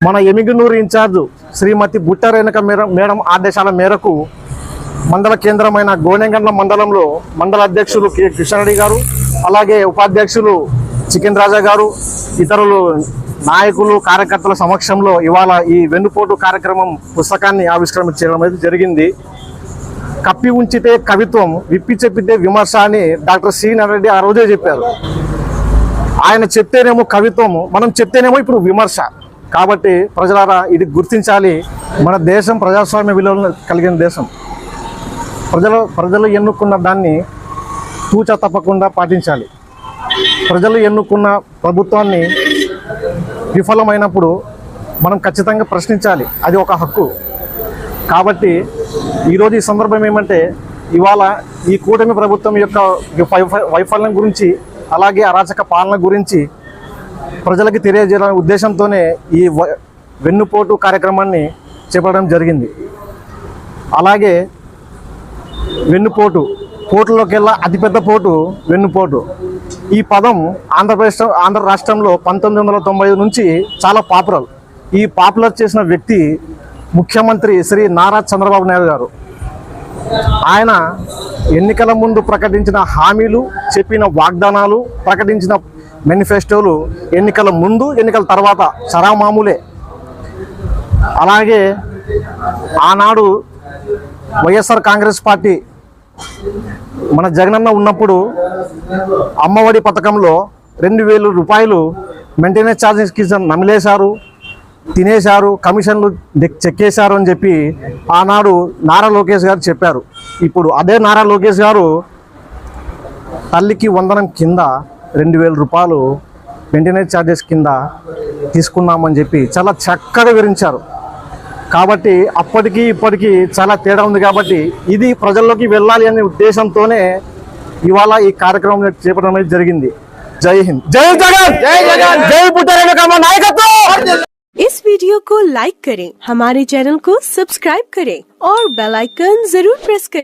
మన ఎమిగనూరు ఇన్ఛార్జ్ శ్రీమతి బుట్టారేణక మేర మేడం ఆదేశాల మేరకు మండల కేంద్రమైన గోనెగండ్ల మండలంలో మండల అధ్యక్షులు కె. కృష్ణారెడ్డి గారు అలాగే ఉపాధ్యక్షులు చికెన్ రాజా గారు ఇతరులు నాయకులు కార్యకర్తల సమక్షంలో ఇవాళ ఈ వెన్నుపోటు కార్యక్రమం పుస్తకాన్ని ఆవిష్కరించడం అనేది జరిగింది. కప్పి ఉంచితే కవిత్వం విప్పి చెప్పితే విమర్శ అని డాక్టర్ సి. రెడ్డి ఆ రోజే చెప్పారు. ఆయన చెప్తేనేమో కవిత్వము మనం చెప్తేనేమో ఇప్పుడు విమర్శ. కాబట్టి ప్రజలారా ఇది గుర్తించాలి. మన దేశం ప్రజాస్వామ్య విలువలు కలిగిన దేశం. ప్రజలు ప్రజలు ఎన్నుకున్న దాన్ని తూచ తప్పకుండా పాటించాలి. ప్రజలు ఎన్నుకున్న ప్రభుత్వాన్ని విఫలమైనప్పుడు మనం ఖచ్చితంగా ప్రశ్నించాలి. అది ఒక హక్కు. కాబట్టి ఈరోజు ఈ సందర్భం ఏమంటే ఇవాళ ఈ కూటమి ప్రభుత్వం యొక్క వైఫ- వైఫల్యం గురించి అలాగే అరాచక పాలన గురించి ప్రజలకు తెలియజేయాలనే ఉద్దేశంతోనే ఈ వెన్నుపోటు కార్యక్రమాన్ని చేపట్టడం జరిగింది. అలాగే వెన్నుపోటు పోటులోకెల్లా అతిపెద్ద పోటు వెన్నుపోటు. ఈ పదం ఆంధ్రప్రదేశ్ ఆంధ్ర రాష్ట్రంలో పంతొమ్మిది వందల తొంభై నుంచి చాలా పాపులర్. ఈ పాపులర్ చేసిన వ్యక్తి ముఖ్యమంత్రి శ్రీ నారా చంద్రబాబు నాయుడు గారు. ఆయన ఎన్నికల ముందు ప్రకటించిన హామీలు చెప్పిన వాగ్దానాలు ప్రకటించిన మేనిఫెస్టోలు ఎన్నికల ముందు ఎన్నికల తర్వాత చరామామూలే. అలాగే ఆనాడు వైఎస్ఆర్ కాంగ్రెస్ పార్టీ మన జగనన్న ఉన్నప్పుడు అమ్మఒడి పథకంలో రెండు వేల రూపాయలు మెయింటెనెన్స్ ఛార్జెస్ కింద నమిలేశారు తినేశారు కమిషన్లు చెక్కేశారు అని చెప్పి ఆనాడు నారా లోకేష్ గారు చెప్పారు. ఇప్పుడు అదే నారా లోకేష్ గారు తల్లికి వందనం కింద రెండు వేల రూపాయలు మెయింటెనెన్స్ ఛార్జెస్ కింద తీసుకున్నామని చెప్పి చాలా చక్కగా వివరించారు కాబట్టి అప్పటికి ఇప్పటికి చాలా తేడా ఉంది కాబట్టి ఇది ప్రజల్లోకి వెళ్ళాలి అనే ఉద్దేశంతోనే ఇవాళ ఈ కార్యక్రమం చేపట్టడం అనేది జరిగింది జై హింద్ జై జగన్ జై జగన్ జై పుట్టారెడ్డి నాయకత్వం इस वीडियो को लाइक करें हमारे चैनल को सब्सक्राइब करें और बेल आइकन जरूर प्रेस करें